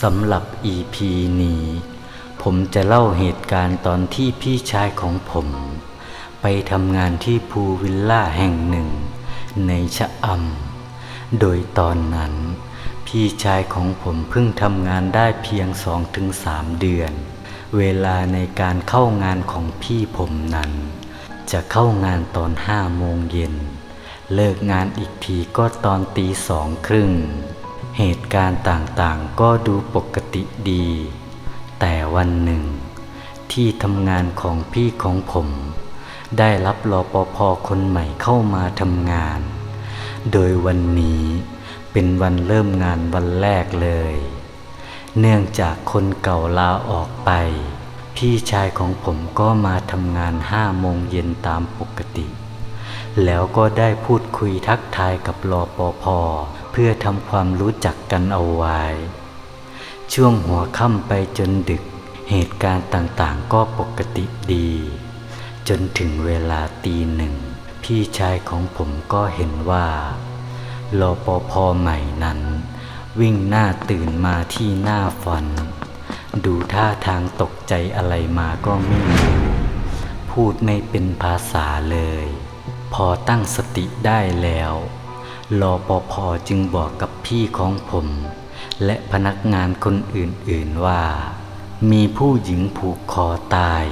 สำหรับ EP นี้ ผมจะเล่าเหตุการณ์ตอนที่พี่ชายของผม ไปทำงานที่ภูวิลล่าแห่งหนึ่ง ในชะอำโดยตอนนั้น พี่ชายของผมเพิ่งทำงานได้เพียง2-3เดือน เวลาในการเข้างานของพี่ผมนั้น จะเข้างานตอนห้าโมงเย็น เลิกงานอีกทีก็ตอนตีสองครึ่ง เหตุการณ์ต่างๆ ก็ดูปกติดี แต่วันหนึ่ง ที่ทำงานของพี่ของผม ได้รับรอปภคนใหม่เข้ามาทำงาน โดยวันนี้เป็นวันเริ่มงานวันแรกเลย เนื่องจากคนเก่าลาออกไป พี่ชายของผมก็มาทำงานห้าโมงเย็นตามปกติ แล้วก็ได้พูดคุยทักทายกับรอปภเพื่อทำความรู้จักกันเอาไว้ ช่วงหัวค่ำไปจนดึก เหตุการณ์ต่างๆ ก็ปกติดี จนถึงเวลาตีหนึ่ง พี่ชายของผมก็เห็นว่ารอปภใหม่นั้น วิ่งหน้าตื่นมาที่หน้าฟัน ดูท่าทางตกใจอะไรมาก็ไม่รู้พูดไม่เป็นภาษาเลย พอตั้งสติได้แล้วรอปภจึงบอกกับพี่ของผม และพนักงานคนอื่นๆว่า มีผู้หญิงผูกคอตาย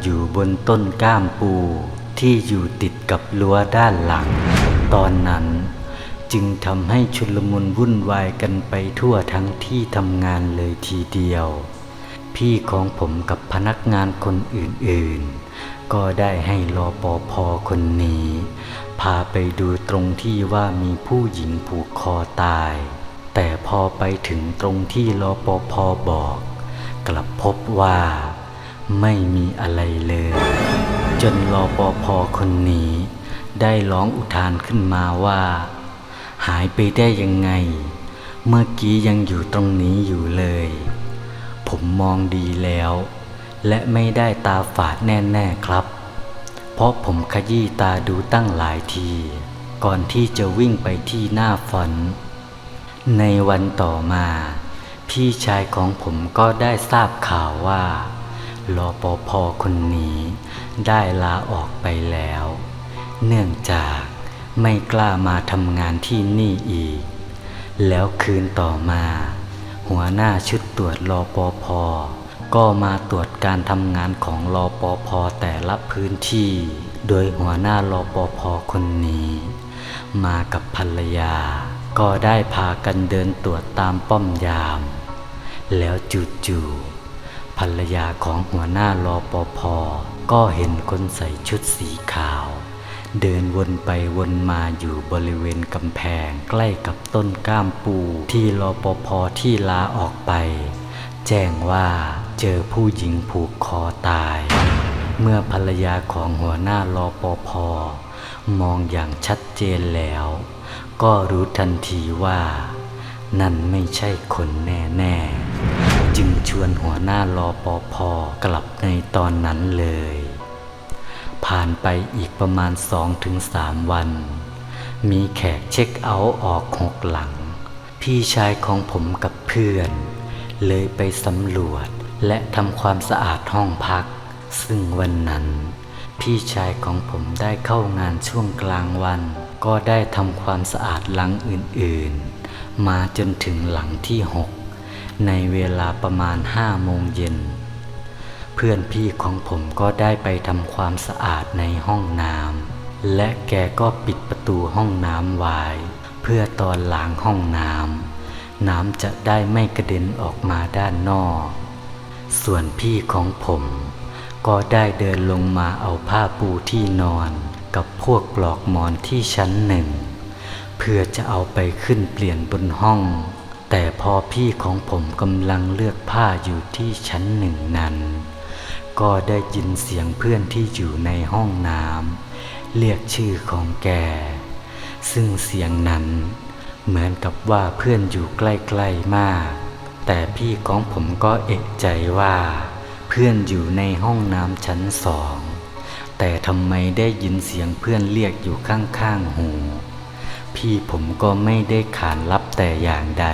อยู่บนต้นก้ามปูที่อยู่ติดกับรั้วด้านหลัง ตอนนั้นจึงทำให้ชุลมุนวุ่นวายกันไปทั่วทั้งที่ทำงานเลยทีเดียว พี่ของผมกับพนักงานคนอื่นๆ ก็ได้ให้รอปภคนนี้ พาไปดูตรงที่ว่ามีผู้หญิงผูกคอตาย แต่พอไปถึงตรงที่รอปภบอก กลับพบว่า ไม่มีอะไรเลย จนรอปภคนนี้ ได้ร้องอุทานขึ้นมาว่า หายไปได้ยังไง เมื่อกี้ยังอยู่ตรงนี้อยู่เลย ผมมองดีแล้ว และไม่ได้ตาฝาดแน่ ๆ ครับ เพราะผมขยี้ตาดูตั้งหลายที ก่อนที่จะวิ่งไปที่หน้าฝันในวันต่อมา พี่ชายของผมก็ได้ทราบข่าวว่ารอปภคนนี้ได้ลาออกไปแล้ว เนื่องจากไม่กล้ามาทำงานที่นี่อีก แล้วคืนต่อมา หัวหน้าชุดตรวจรอปภก็มาตรวจการทำงานของรอปภแต่ละพื้นที่ โดยหัวหน้ารอปภคนนี้ มากับภรรยา ก็ได้พากันเดินตรวจตามป้อมยาม แล้วจู่ๆภรรยาของหัวหน้ารอปภก็เห็นคนใส่ชุดสีขาว เดินวนไปวนมาอยู่บริเวณกำแพง ใกล้กับต้นก้ามปูที่รอปภที่ลาออกไป แจ้งว่าเจอผู้หญิงผูกคอตาย เมื่อภรรยาของหัวหน้ารอปภมองอย่างชัดเจนแล้ว ก็รู้ทันทีว่า นั่นไม่ใช่คนแน่ๆ จึงชวนหัวหน้ารอปภกลับในตอนนั้นเลย ผ่านไปอีกประมาณสองถึงสามวัน มีแขกเช็คเอาท์ออกหกหลัง พี่ชายของผมกับเพื่อน เลยไปสำรวจและทำความสะอาดห้องพัก ซึ่งวันนั้น พี่ชายของผมได้เข้างานช่วงกลางวัน ก็ได้ทำความสะอาดหลังอื่นๆ มาจนถึงหลังที่หกในเวลาประมาณห้าโมงเย็น พื่อนพี่ของผมก็ได้ไปทำความสะอาดในห้องน้ำและแกก็ปิดประตูห้องน้ำไว้เพื่อตอนล้างห้องน้ำน้ำจะได้ไม่กระเด็นออกมาด้านนอก ส่วนพี่ของผมก็ได้เดินลงมาเอาผ้าปูที่นอนกับพวกปลอกหมอนที่ชั้นหนึ่ง เพื่อจะเอาไปขึ้นเปลี่ยนบนห้อง แต่พอพี่ของผมกำลังเลือกผ้าอยู่ที่ชั้นหนึ่งนั้น ก็ได้ยินเสียงเพื่อนที่อยู่ในห้องน้ำเรียกชื่อของแก ซึ่งเสียงนั้นเหมือนกับว่าเพื่อนอยู่ใกล้ๆมาก แต่พี่ของผมก็เอกใจว่า เพื่อนอยู่ในห้องน้ำชั้นสอง แต่ทำไมได้ยินเสียงเพื่อนเรียกอยู่ข้างๆหู พี่ผมก็ไม่ได้ขานรับแต่อย่างใด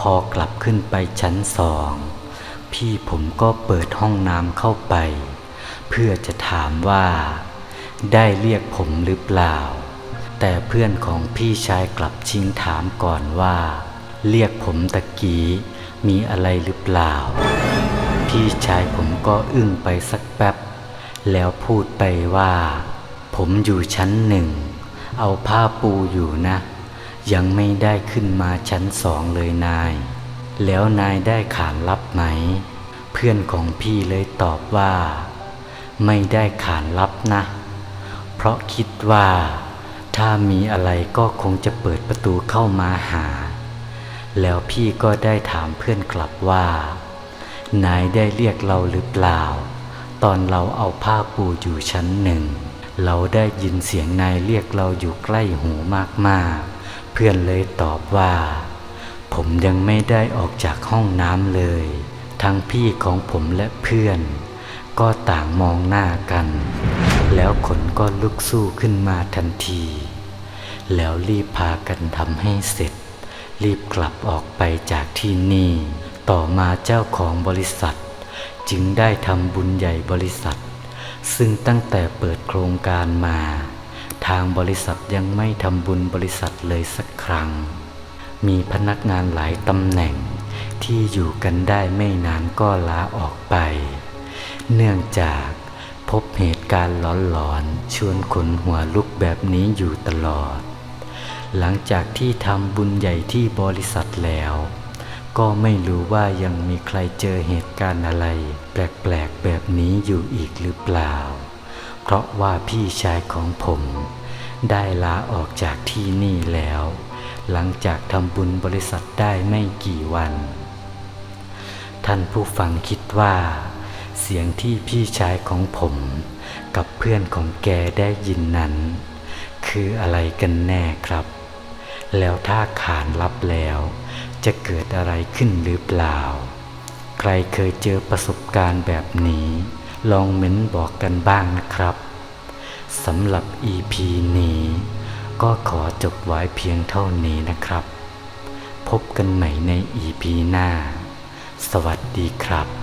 พอกลับขึ้นไปชั้นสอง พี่ผมก็เปิดห้องน้ำเข้าไป เพื่อจะถามว่า ได้เรียกผมหรือเปล่า แต่เพื่อนของพี่ชายกลับชิงถามก่อนว่า เรียกผมตะกี้มีอะไรหรือเปล่า พี่ชายผมก็อึ้งไปสักแป๊บ แล้วพูดไปว่า ผมอยู่ชั้นหนึ่ง เอาผ้าปูอยู่นะ ยังไม่ได้ขึ้นมาชั้นสองเลยนาย แล้วนายได้ขานรับไหม เพื่อนของพี่เลยตอบว่า ไม่ได้ขานรับนะ เพราะคิดว่า ถ้ามีอะไรก็คงจะเปิดประตูเข้ามาหา แล้วพี่ก็ได้ถามเพื่อนกลับว่า นายได้เรียกเราหรือเปล่า ตอนเราเอาผ้าปูอยู่ชั้นหนึ่ง เราได้ยินเสียงนายเรียกเราอยู่ใกล้หูมากๆ เพื่อนเลยตอบว่า ผมยังไม่ได้ออกจากห้องน้ำเลย ทั้งพี่ของผมและเพื่อน ก็ต่างมองหน้ากัน แล้วขนก็ลุกสู้ขึ้นมาทันที แล้วรีบพากันทำให้เสร็จ รีบกลับออกไปจากที่นี่ ต่อมาเจ้าของบริษัท จึงได้ทำบุญใหญ่บริษัท ซึ่งตั้งแต่เปิดโครงการมา ทางบริษัทยังไม่ทำบุญบริษัทเลยสักครั้ง มีพนักงานหลายตำแหน่ง ที่อยู่กันได้ไม่นานก็ลาออกไป เนื่องจากพบเหตุการณ์หลอนๆ ชวนขนหัวลุกแบบนี้อยู่ตลอด หลังจากที่ทำบุญใหญ่ที่บริษัทแล้ว ก็ไม่รู้ว่ายังมีใครเจอเหตุการณ์อะไร แปลกๆแบบนี้อยู่อีกหรือเปล่า เพราะว่าพี่ชายของผม ได้ลาออกจากที่นี่แล้ว หลังจากทำบุญบริษัทได้ไม่กี่วัน ท่านผู้ฟังคิดว่า เสียงที่พี่ชายของผม กับเพื่อนของแกได้ยินนั้น คืออะไรกันแน่ครับ แล้วถ้าขานรับแล้ว จะเกิดอะไรขึ้นหรือเปล่า ใครเคยเจอประสบการณ์แบบนี้ ลองเม้นบอกกันบ้างนะครับสำหรับ EP นี้ ก็ขอจบไว้เพียงเท่านี้นะครับ พบกันใหม่ในอีพีหน้า สวัสดีครับ